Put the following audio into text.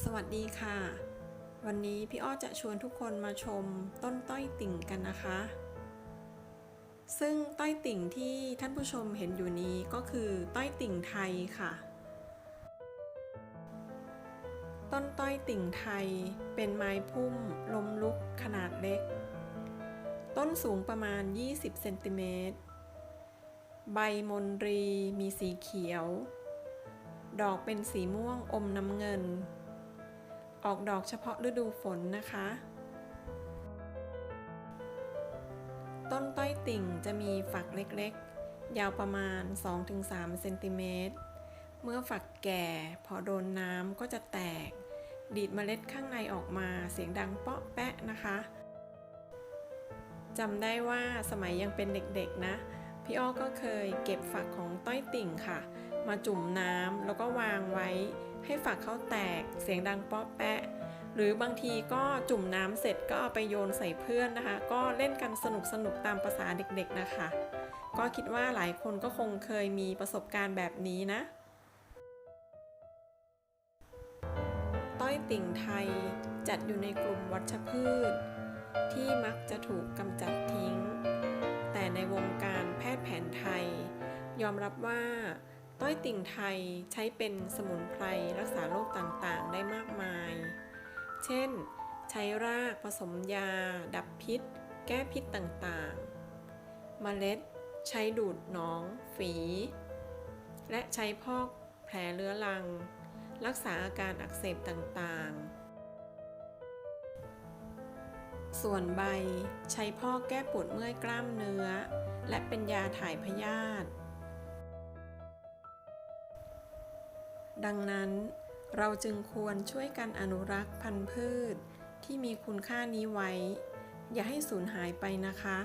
สวัสดีค่ะ วันนี้พี่อ้อจะชวนทุกคนมาชมต้นต้อยติ่งกันนะคะ ซึ่งต้อยติ่งที่ท่านผู้ชมเห็นอยู่นี้ก็คือต้อยติ่งไทยค่ะ ต้นต้อยติ่งไทยเป็นไม้พุ่มล้มลุกขนาดเล็ก ต้นสูงประมาณ 20 เซนติเมตร ใบมนรีมีสีเขียว ดอกเป็นสีม่วงอมน้ำเงิน ออกดอกเฉพาะฤดูฝนนะคะ ต้นต้อยติ่งจะมีฝักเล็กๆ ยาวประมาณ 2-3เซนติเมตร เมื่อฝักแก่พอโดนน้ำก็จะแตก ดีดเมล็ดข้างในออกมาเสียงดังเปาะแปะนะคะจำได้ว่าสมัยยังเป็นเด็กๆนะ พี่อ้อก็เคยเก็บฝักของต้อยติ่งค่ะ มาจุ่มน้ำแล้วก็วางไว้ ให้ฝักเขาแตก เสียงดังเปาะแปะ หรือบางทีก็จุ่มน้ำเสร็จก็เอาไปโยนใส่เพื่อนนะคะ ก็เล่นกันสนุกสนุกตามภาษาเด็กๆนะคะ ก็คิดว่าหลายคนก็คงเคยมีประสบการณ์แบบนี้นะ ต้อยติ่งไทยจัดอยู่ในกลุ่มวัชพืช ที่มักจะถูกกำจัดทิ้ง แต่ในวงการแพทย์แผนไทย ยอมรับว่า ต้อยติ่งไทยใช้เป็นสมุนไพรรักษาโรคต่างๆ ได้มากมาย เช่น ใช้รากผสมยา ดับพิษ แก้พิษต่างๆเมล็ด ใช้ดูดหนอง ฝี และใช้พอกแผลเรื้อรัง รักษาอาการอักเสบต่างๆ ส่วนใบใช้พอกแก้ปวดเมื่อยกล้ามเนื้อ และเป็นยาถ่ายพยาธิ ดังนั้นเราจึงควรช่วยกันอนุรักษ์พันธุ์พืชที่มีคุณค่านี้ไว้ อย่าให้สูญหายไปนะคะ